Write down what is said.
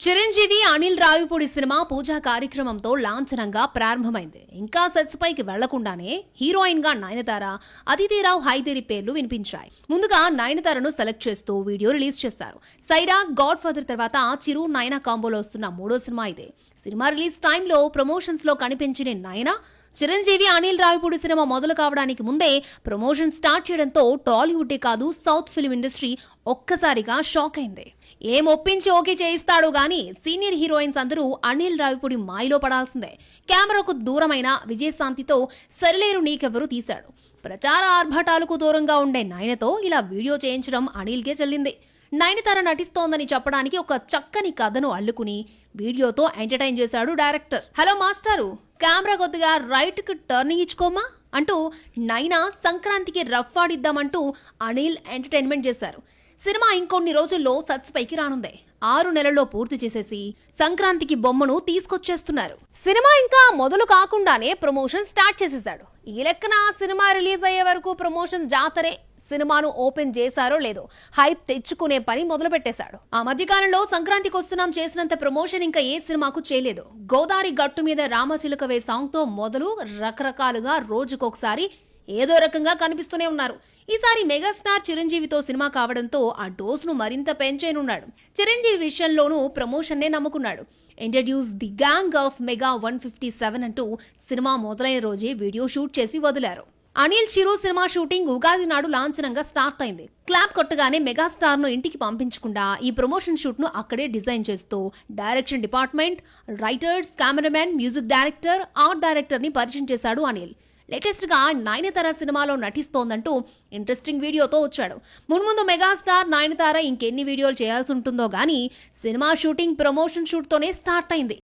Chiranjeevi Anil Ravipudi cinema పూజా కార్యక్రమంతో లాంఛనంగా ప్రారంభమైంది. ఇంకా సెట్స్ పైకి వెళ్ళకుండానే హీరోయిన్గా నయనతార అతిథిరావు హైదేరి పేర్లు వినిపించాయి. ముందుగా నయనతారను సెలెక్ట్ చేస్తూ వీడియో రిలీజ్ చేశారు. సైరా గాడ్ ఫాదర్ తర్వాత చిరు నయన కాంబోలో వస్తున్న మూడో సినిమా ఇదే. సినిమా రిలీజ్ టైంలో ప్రమోషన్స్లో కనిపించిన నయన చిరంజీవి అనిల్ రావిపూడి సినిమా మొదలు కావడానికి ముందే ప్రమోషన్ స్టార్ట్ చేయడంతో టాలీవుడే కాదు సౌత్ ఫిల్మ్ ఇండస్ట్రీ ఒక్కసారిగా షాక్ అయింది. ఏం ఒప్పించి ఓకే చేయిస్తాడు గాని సీనియర్ హీరోయిన్స్ అందరూ అనిల్ రావిపూడి మాయలో పడాల్సిందే. కెమెరాకు దూరమైన విజయశాంతితో సరిలేరు నీకెవరు తీశాడు. ప్రచార ఆర్భటాలకు దూరంగా ఉండే నయనతో ఇలా వీడియో చేయించడం అనిల్కే చెల్లింది. నయనతార నటిస్తోందని చెప్పడానికి ఒక చక్కని కథను అల్లుకుని వీడియోతో ఎంటర్టైన్ చేశాడు డైరెక్టర్. హలో మాస్టారు కెమెరా కొద్దిగా రైట్కి టర్నింగ్ ఇచ్చుకోమా? అంటూ నైనా సంక్రాంతికి రఫ్ ఆడిద్దామంటూ అనిల్ ఎంటర్టైన్మెంట్ చేశారు. సినిమా ఇంకొన్ని రోజుల్లో సత్స్ పైకి రానుంది. ఆరు నెలల్లో పూర్తి చేసేసి సంక్రాంతికి బొమ్మను తీసుకొచ్చేస్తున్నారు. సినిమా ఇంకా మొదలు కాకుండానే ప్రమోషన్ స్టార్ట్ చేసేశాడు. ఈ లెక్కన సినిమా రిలీజ్ అయ్యే వరకు ప్రమోషన్ జాతరే. సినిమాను ఓపెన్ చేశారో లేదో హైప్ తెచ్చుకునే పని మొదలు పెట్టేశాడు ఆ మధ్యకాలంలో సంక్రాంతికి వస్తున్నాం చేసినంత ప్రమోషన్ ఇంకా ఏ సినిమాకు చేయలేదు. గోదావరి గట్టు మీద రామచిలుకవే సాంగ్తో మొదలు రకరకాలుగా రోజుకొకసారి ఏదో రకంగా కనిపిస్తూనే ఉన్నారు. ఈసారి మెగాస్టార్ చిరంజీవితో సినిమా కావడంతో ఆ డోస్ను మరింత పెంచేనున్నాడు. చిరంజీవి విషయంలోనూ ప్రమోషన్నే నమ్ముకున్నాడు. Introduce the gang of Mega one fifty seven అంటూ సినిమా మొదలైన రోజే వీడియో షూట్ చేసి వదిలారు. అనిల్ చిరు సినిమా షూటింగ్ ఉగాది నాడు లాంఛనంగా స్టార్ట్ అయింది. క్లాప్ కొట్టగానే మెగాస్టార్ను ఇంటికి పంపించకుండా ఈ ప్రమోషన్ షూట్ను అక్కడే డిజైన్ చేస్తూ direction department writers cameramen music director art డైరెక్టర్ని పరిచయం చేశాడు అనిల్. లేటెస్ట్గా నయనతార సినిమాలో నటిస్తోందంటూ ఇంట్రెస్టింగ్ వీడియోతో వచ్చాడు. మున్ముందు మెగాస్టార్ నయనతార ఇంకెన్ని వీడియోలు చేయాల్సి ఉంటుందో గానీ సినిమా షూటింగ్ ప్రమోషన్ షూట్తోనే స్టార్ట్ అయింది.